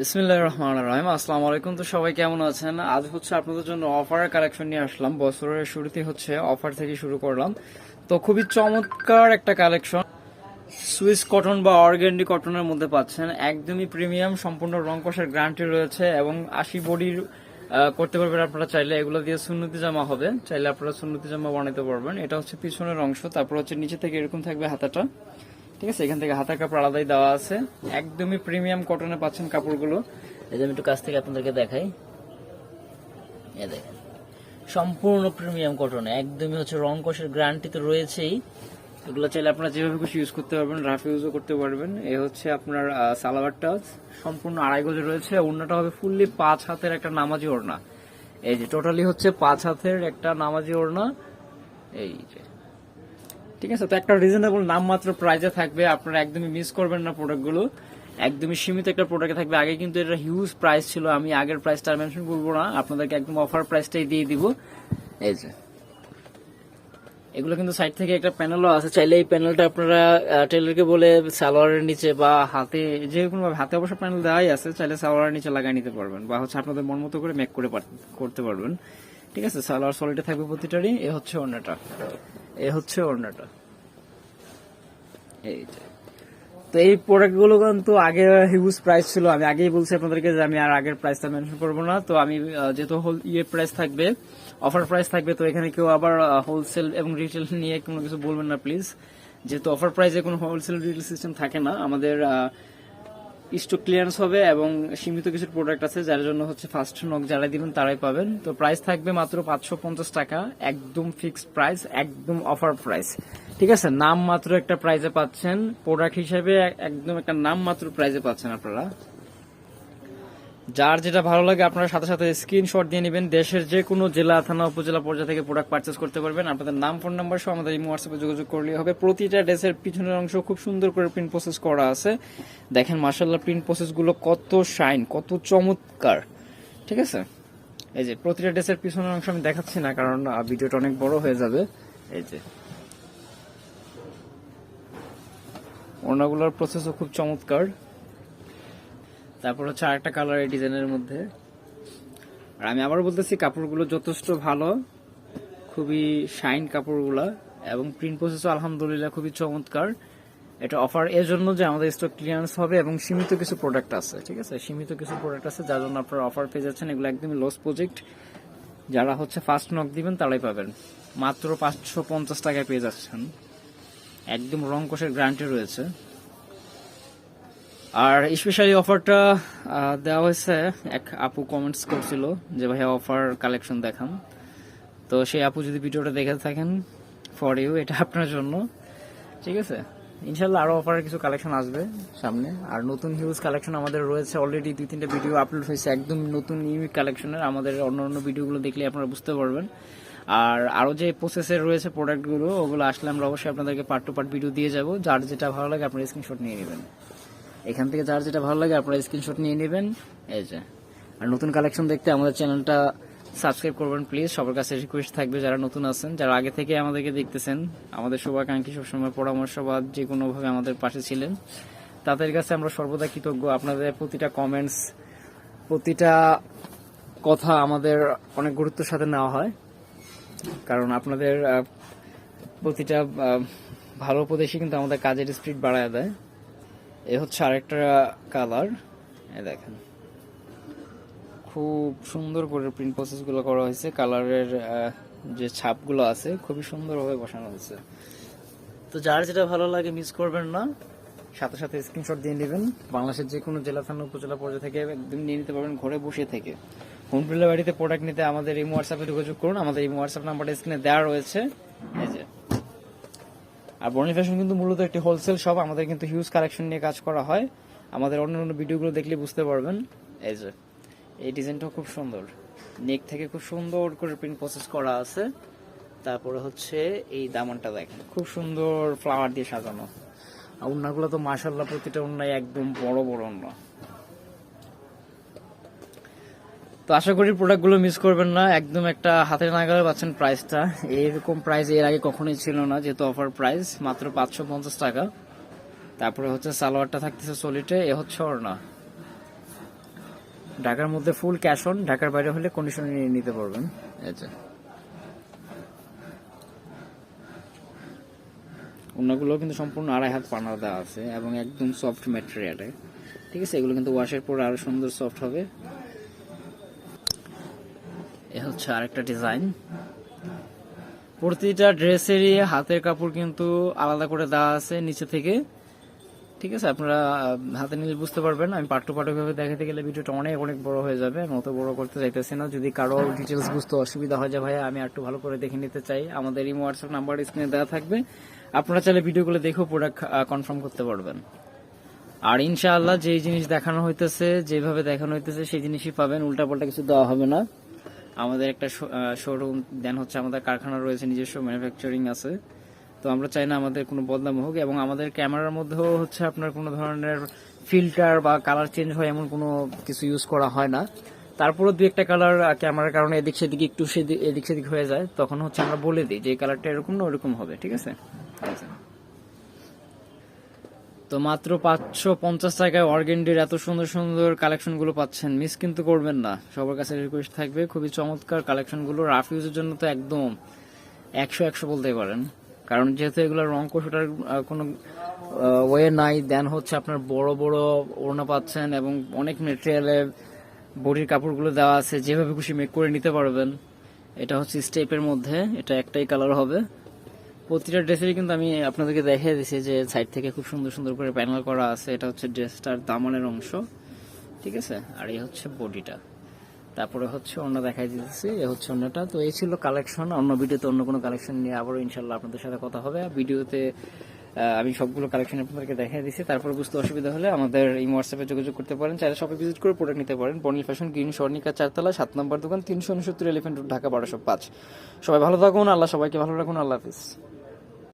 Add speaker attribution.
Speaker 1: বিসমিল্লাহ রহমান রহিম। আসসালামু আলাইকুম। তো সবাই কেমন আছেন? আজ হচ্ছে আপনাদের জন্য অফারের কালেকশন নিয়ে আসলাম। বছরের শুরুতে হচ্ছে অফার থেকে শুরু করলাম। তো খুবই চমৎকার একটা কালেকশন সুইস কটন বা অর্গ্যান্ডি কটনের মধ্যে পাচ্ছেন। একদমই প্রিমিয়াম সম্পূর্ণ রং কষার গ্যারান্টি রয়েছে এবং আশি বডির করতে পারবেন আপনারা চাইলে। এগুলো দিয়ে সুন্নতি জামা হবে। চাইলে আপনারা সুন্নতি জামা বানাতে পারবেন। এটা হচ্ছে পিছনের অংশ। তারপর হচ্ছে নিচে থেকে এরকম থাকবে হাতাটা। ঠিক আছে এখান থেকে হাতার কাপড় আলাদাই দেওয়া আছে। একদমই প্রিমিয়াম কটনে পাচ্ছেন কাপড়গুলো।
Speaker 2: এই যে আমি একটু কাছ থেকে আপনাদেরকে দেখাই। এ দেখেন সম্পূর্ণ প্রিমিয়াম কটনে একদমই হচ্ছে রং কষের গ্যারান্টি তো রয়েছেই।
Speaker 1: এগুলো চাইলে আপনারা যেভাবে খুশি ইউজ করতে পারবেন রাফ ইউজও করতে পারবেন। এ হচ্ছে আপনার আহ, সালোয়ারটা সম্পূর্ণ আড়াই গজে রয়েছে। ওড়নাটা হবে ফুললি পাঁচ হাতের একটা নামাজি ওড়না। এই যে টোটালি হচ্ছে পাঁচ হাতের একটা নামাজি ওড়না। এই যে ঠিক আছে, তো একটা রিজনেবল নামমাত্র প্রাইজে থাকবে, আপনারা একদমই মিস করবেন না প্রোডাক্টগুলো একদমই সীমিত একটা প্রোডাক্ট থাকবে। আগে কিন্তু এটা হিউজ প্রাইস ছিল, আমি আগের প্রাইসটা মেনশন করব না। আপনাদেরকে একদম অফার প্রাইসটাই দিয়ে দিব। এই যে। এগুলো কিন্তু সাইড থেকে একটা প্যানেলও আছে। চাইলে এই প্যানেলটা আপনারা টেলারকে বলে সালোয়ারের নিচে বা হাতে, যে কোনোভাবে হাতে অবশ্য প্যানেল দেওয়াই আছে। চাইলে সালোয়ারের নিচে লাগিয়ে নিতে পারবেন বা হচ্ছে আপনাদের মন মতো করে মেক করে করতে পারবেন। ঠিক আছে, সালোয়ার সলিডে থাকবে প্রতিটারই। এ হচ্ছে ওড়নাটা এ হচ্ছে ওড়নাটা। এই যে। তো এই প্রোডাক্টগুলো কিন্তু আগে হিউজ প্রাইস ছিল। আমি আগেই বলছি আপনাদেরকে যে আমি আর আগের প্রাইসটা মেনশন করব না। তো আমি যেহেতু হোল ইয়ে প্রাইস থাকবে অফার প্রাইস থাকবে, তো এখানে কেউ আবার হোলসেল এবং রিটেল নিয়ে কোনো কিছু বলবেন না প্লিজ যেহেতু অফার প্রাইসে কোনো হোলসেল রিটেল সিস্টেম থাকে না, আমাদের স্টক ক্লিয়ারেন্স হবে এবং সীমিত কিছু প্রোডাক্ট আছে, যার জন্য হচ্ছে ফার্স্ট নক যারা দিবেন তারাই পাবেন। তো প্রাইস থাকবে মাত্র পাঁচশো পঞ্চাশ টাকা, একদম ফিক্সড প্রাইস একদম অফার প্রাইস ঠিক আছে? নাম মাত্র একটা প্রাইজে পাচ্ছেন। প্রোডাক্ট হিসেবে একদম একটা নাম মাত্র প্রাইজে পাচ্ছেন আপনারা। যার যেটা ভালো লাগে, আপনারা সাথে সাথে স্ক্রিনশট দিয়ে নেবেন। দেশের যে কোনো জেলা, থানা, উপজেলা পর্যায়ে থেকে প্রোডাক্ট পারচেস করতে পারবেন। আপনাদের নাম ফোন নাম্বার সহ আমাদের এই হোয়াটসঅ্যাপে যোগাযোগ করলে হবে। প্রতিটা ড্রেসের পিছনের অংশ খুব সুন্দর করে প্রিন্ট প্রসেস করা আছে। দেখেন মার্শাল্লাহ প্রিন্ট প্রসেসগুলো কত শাইন কত চমৎকার। ঠিক আছে? এই যে, প্রতিটা ড্রেসের পিছনের অংশ আমি দেখাচ্ছি না, কারণ ভিডিওটা অনেক বড় হয়ে যাবে। এই যে। ওড়নাগুলোর প্রসেসও খুব চমৎকার। তারপর হচ্ছে আরেকটা কালার এই ডিজাইনের মধ্যে। আর আমি আবার বলতেছি, কাপড়গুলো যথেষ্ট ভালো, খুবই শাইন কাপড়গুলা, এবং প্রিন্ট প্রসেসও আলহামদুলিল্লাহ খুবই চমৎকার। এটা অফার এর জন্য যে আমাদের স্টক ক্লিয়ারেন্স হবে এবং সীমিত কিছু প্রোডাক্ট আছে, ঠিক আছে? সীমিত কিছু প্রোডাক্ট আছে, যার জন্য আপনারা অফার পেয়ে যাচ্ছেন। এগুলো একদমই লস প্রজেক্ট যারা হচ্ছে ফার্স্ট নক দিবেন, তারাই পাবেন। মাত্র পাঁচশো পঞ্চাশ টাকায় পেয়ে যাচ্ছেন। একদম রং কোষের গ্যারান্টি রয়েছে। আর স্পেশালি অফারটা দেওয়া হয়েছে। এক আপু কমেন্টস করছিল যে, ভাইয়া অফার কালেকশন দেখান। তো সেই আপু যদি ভিডিওটা দেখে থাকেন ফর ইউ এটা আপনার জন্য। ঠিক আছে? ইনশাল্লাহ আরও অফারের কিছু কালেকশন আসবে সামনে। আর নতুন হিউজ কালেকশন আমাদের রয়েছে অলরেডি দুই, তিনটা ভিডিও আপলোড হয়েছে। একদম নতুন ইউনিক কালেকশনের আমাদের অন্য অন্য ভিডিওগুলো দেখলে আপনারা বুঝতে পারবেন। আর আরও যে প্রসেসের রয়েছে প্রোডাক্টগুলো ওগুলো আসলে আমরা অবশ্যই আপনাদেরকে পার্ট টু পার্ট ভিডিও দিয়ে যাব। যার যেটা ভালো লাগে, আপনারা স্ক্রিনশট নিয়ে নেবেন। এখান থেকে যার যেটা ভালো লাগে আপনারা স্ক্রিনশট নিয়ে নেবেন। এই যে। আর নতুন কালেকশন দেখতে আমাদের চ্যানেলটা সাবস্ক্রাইব করবেন প্লিজ সবার কাছে রিকোয়েস্ট থাকবে যারা নতুন আছেন, যারা আগে থেকে আমাদেরকে দেখতেছেন, আমাদের শুভাকাঙ্ক্ষী সবসময় পরামর্শ বা যে কোনোভাবে আমাদের পাশে ছিলেন, তাদের কাছে আমরা সর্বদা কৃতজ্ঞ। আপনাদের প্রতিটা কমেন্টস প্রতিটা কথা আমাদের অনেক গুরুত্বের সাথে নেওয়া হয়। কারণ আপনাদের প্রতিটা ভালো উপদেশই কিন্তু আমাদের কাজের স্পিড বাড়ায় দেয়। এ হচ্ছে আরেকটা কালার এ দেখেন। খুব সুন্দর করে প্রিন্ট প্রসেসগুলো করা হয়েছে। কালারের যে ছাপগুলো আছে, খুবই সুন্দরভাবে বসানো হয়েছে। তো যার যেটা ভালো লাগে মিস করবেন না। সাথে সাথে স্ক্রিনশট দিয়ে নেবেন। বাংলাদেশের যে কোনো জেলা থানা, উপজেলা পর্যায়ে থেকে একদম নিয়ে নিতে পারবেন, ঘরে বসে থেকে। হোম ডেলিভারিতে প্রোডাক্ট নিতে আমাদের এই হোয়াটসঅ্যাপে যোগাযোগ করুন। আমাদের এই হোয়াটসঅ্যাপ নাম্বারটা স্ক্রিনে দেওয়া রয়েছে। এই যে। আর বর্ণি ফ্যাশন কিন্তু মূলত একটি হোলসেল শপ আমাদের কিন্তু হিউজ কালেকশন নিয়ে কাজ করা হয়। আমাদের অন্য অন্য ভিডিওগুলো দেখলে বুঝতে পারবেন। এই যে, এই ডিজাইনটাও খুব সুন্দর। নেক থেকে খুব সুন্দর করে প্রিন্ট প্রসেস করা আছে। তারপরে হচ্ছে এই দামানটা দেখেন, খুব সুন্দর ফ্লাওয়ার দিয়ে সাজানো। আর উন্নাগুলো তো মাসাল্লাহ প্রতিটা উন্নায় একদম বড় বড় উন্না। তো আশা করি প্রোডাক্টগুলো মিস করবেন না। একদম একটা হাতের নাগালে পাচ্ছেন প্রাইসটা এইরকম প্রাইস এর আগে কখনোই ছিল না, যেহেতু অফার প্রাইস মাত্র পাঁচশো পঞ্চাশ টাকা। তারপরে হচ্ছে সালোয়ারটা থাকতেছে সলিটে এ হচ্ছে ওড়না। ঢাকার মধ্যে ফুল ক্যাশ অন ঢাকার বাইরে হলে কন্ডিশনে নিয়ে নিতে পারবেন। যে। অন্যগুলো কিন্তু সম্পূর্ণ আড়াই হাত পানা দেওয়া আছে এবং একদম সফট ম্যাটেরিয়ালে ঠিক আছে, এগুলো কিন্তু ওয়াশের পর আরও সুন্দর সফট হবে। হচ্ছে আরেকটা ডিজাইন প্রতিটা ড্রেসেরই হাতের কাপড় কিন্তু আলাদা করে দেওয়া আছে নিচে থেকে। ঠিক আছে, আপনারা হাতে নিলে বুঝতে পারবেন। আমি পার্ট টু পার্ট ভাবে দেখাতে গেলে ভিডিওটা অনেক অনেক বড় হয়ে যাবে। আমি অত বড় করতে চাইতেছি না। যদি কারও ডিটেলস বুঝতে অসুবিধা হয় যে ভাই আমি একটু ভালো করে দেখে নিতে চাই, আমাদের এই হোয়াটসঅ্যাপ নাম্বার স্ক্রিনে দেওয়া থাকবে। আপনারা চাইলে ভিডিওগুলো দেখেও প্রোডাক্ট কনফার্ম করতে পারবেন। আর ইনশাআল্লাহ যেই জিনিস দেখানো হইতেছে, যেভাবে দেখানো হইতেছে, সেই জিনিসই পাবেন। উল্টাপাল্টা কিছু দেওয়া হবে না। আমাদের একটা শোরুম দেন হচ্ছে আমাদের কারখানা রয়েছে, নিজস্ব ম্যানুফ্যাকচারিং আছে তো আমরা চাই না আমাদের কোনো বদনাম হোক, এবং আমাদের ক্যামেরার মধ্যেও হচ্ছে আপনার কোনো ধরনের ফিল্টার বা কালার চেঞ্জ হয় এমন কোনো কিছু ইউজ করা হয় না তারপরে দু একটা কালার ক্যামেরার কারণে এদিক সেদিকে একটু সেদিক এদিক সেদিক হয়ে যায়, তখন হচ্ছে আমরা বলে দিই যে এই কালারটা এরকম না ওরকম হবে, ঠিক আছে। তো মাত্র পাঁচশো পঞ্চাশ টাকায় অর্গেন্ডির এত সুন্দর সুন্দর কালেকশনগুলো পাচ্ছেন। মিস কিন্তু করবেন না। সবার কাছে রিকোয়েস্ট থাকবে। খুবই চমৎকার কালেকশনগুলো রাফ জন্য তো একদম একশো একশো বলতে পারেন। কারণ যেহেতু এগুলো রং কষাটার কোনো ওয়ে নাই দেন হচ্ছে আপনার বড় বড় ওড়না পাচ্ছেন এবং অনেক মেটেরিয়ালে বডির কাপড়গুলো দেওয়া আছে। যেভাবে খুশি মেক করে নিতে পারবেন। এটা হচ্ছে স্টেপের মধ্যে। এটা একটাই কালার হবে। প্রতিটা ড্রেসেরই কিন্তু আমি আপনাদেরকে দেখিয়ে দিছি যে সাইড থেকে খুব সুন্দর সুন্দর করে প্যানেল করা আছে। এটা হচ্ছে ড্রেসটার দামানের অংশ, ঠিক আছে? আর এই হচ্ছে বডিটা। তারপরে হচ্ছে অন্য দেখাই দিতেছি, এ হচ্ছে অন্যটা তো এই ছিল কালেকশন অন্য ভিডিওতে অন্য কোনো কালেকশন নিয়ে আবারও ইনশাল্লাহ আপনাদের সাথে কথা হবে। ভিডিওতে আমি সবগুলো কালেকশন আপনাদেরকে দেখিয়ে দিচ্ছি তারপর বুঝতে অসুবিধা হলে আমাদের এই হোয়াটসঅ্যাপে যোগাযোগ করতে পারেন। চাইলে শপে ভিজিট করে প্রোডাক্ট নিতে পারেন। বর্নিল ফ্যাশন গ্রিন স্বর্ণিকা চারতলা সাত নম্বর দোকান, তিনশো উনসত্তর এলিফেন্ট রোড ঢাকা বারোশো পাঁচ। সবাই ভালো থাকুন, আল্লাহ সবাইকে ভালো রাখুন, আল্লাহ হাফিজ।